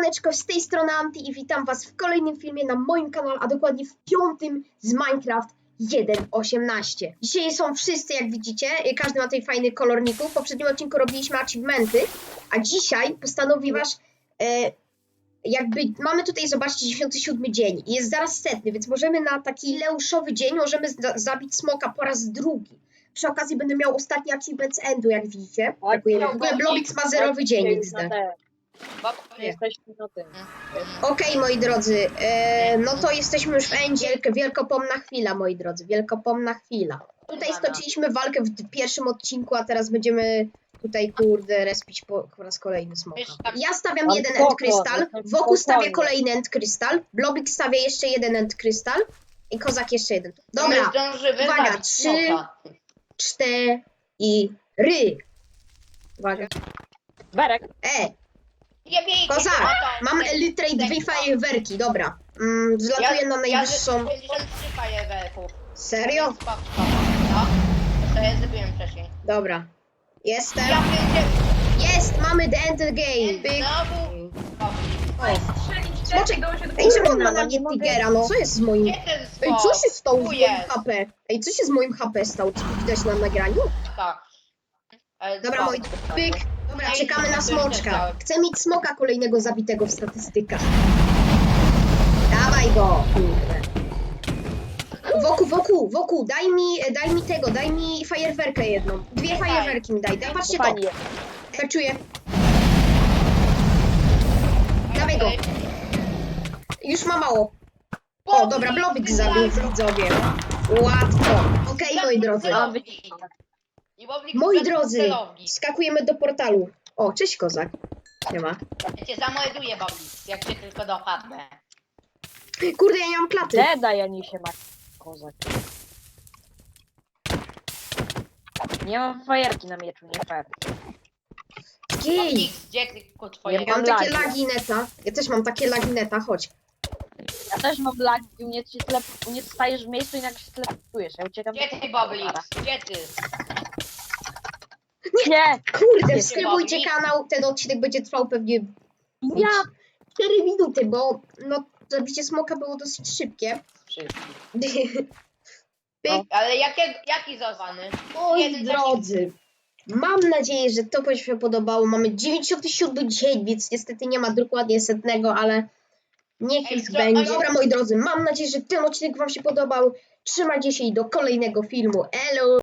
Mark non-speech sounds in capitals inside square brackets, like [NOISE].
Siemaneczko, z tej strony Anty i witam was w kolejnym filmie na moim kanale, a dokładnie w piątym z Minecraft 1.18. Dzisiaj są wszyscy, jak widzicie, każdy ma tutaj fajny kolorników. W poprzednim odcinku robiliśmy achievementy, a dzisiaj postanowi wasz, e, jakby, mamy tutaj, zobaczcie, 97 dzień i jest zaraz setny, więc możemy na taki leuszowy dzień, możemy za- zabić smoka po raz drugi. Przy okazji będę miał ostatni achievement z Endu, jak widzicie. Dziękuję. W ogóle Blobix ma zerowy dzień, XD. Bo jesteśmy na tym. Okej, moi drodzy, e, no to jesteśmy już w Endzie. Wielk- Wielkopomna chwila, moi drodzy, wielkopomna chwila. Tutaj stoczyliśmy walkę w d- pierwszym odcinku, a teraz będziemy tutaj, kurde, respić po, po raz kolejny smoka. Ja stawiam Mam jeden spoko, end krystal, wokół stawia kolejny end krystal, Blobik stawia jeszcze jeden end krystal i Kozak jeszcze jeden. Dobra, uwaga, zabić trzy. smoka. cztery. Uwaga. Berek, E, Ja wiecie, Kozak, mam jest Elytrate dwie fajerwerki, dobra. Mm, zlatuję na najwyższą... Ja 53 fajerwerków. Serio? No, to ja zrobiłem wcześniej. Dobra. Jestem. Ja. Jest! Mamy the end of the game! Pyk. Znowu... O, Smoczek. Ej, czemu on ma na mnie Tigera? No co jest z moim... Ej, co się stało z Tu moim jest. HP? Ej, co się z moim HP stało? Czy to widać na nagraniu? Tak. Ale Dobra, co? moi... Pyk. Dobra, czekamy na smoczka. Chcę mieć smoka kolejnego zabitego w statystykach. Dawaj go! Kurde. Wokół, wokół, wokół, daj mi, daj mi tego, daj mi fajerwerkę jedną. Dwie fajerwerki mi daj, daj, patrzcie to. Ja czuję. Dawaj go. Już ma mało. O, dobra, Blobik zabił widzowie. Łatwo. Okej, moi drodzy. I Moi drodzy, celownik. skakujemy do portalu. O, cześć kozak. Nie ma. Ja cię zamorduję, Boblik, jak cię tylko dopadnę. Kurde, ja nie mam klaty. Deda Janisie ma kozak. Nie mam fajerki na mieczu, nie fair. Jej. Boblik, gdzie ty ku twoje... Ja Mam takie lagi. lagi neta. Ja też mam takie lagi neta, chodź. Ja też mam lagi, u mnie, się tlep, u mnie stajesz w miejscu i nagle się telepujesz. Ja uciekam. Gdzie ty, Boblik? Gdzie ty? Nie! Kurde, subskrybujcie kanał. Ten odcinek będzie trwał pewnie Ja! 4 minuty, bo no, zabicie smoka było dosyć szybkie. [LAUGHS] Pyk. Ale jakie, jaki zawany? Moi Jeden drodzy, mam nadzieję, że to się podobało. Mamy 97 dzień, więc niestety nie ma dokładnie setnego, ale niech Ej, już co- będzie. ale- Dobra, moi drodzy, mam nadzieję, że ten odcinek Wam się podobał. Trzymajcie się i do kolejnego filmu. Elo!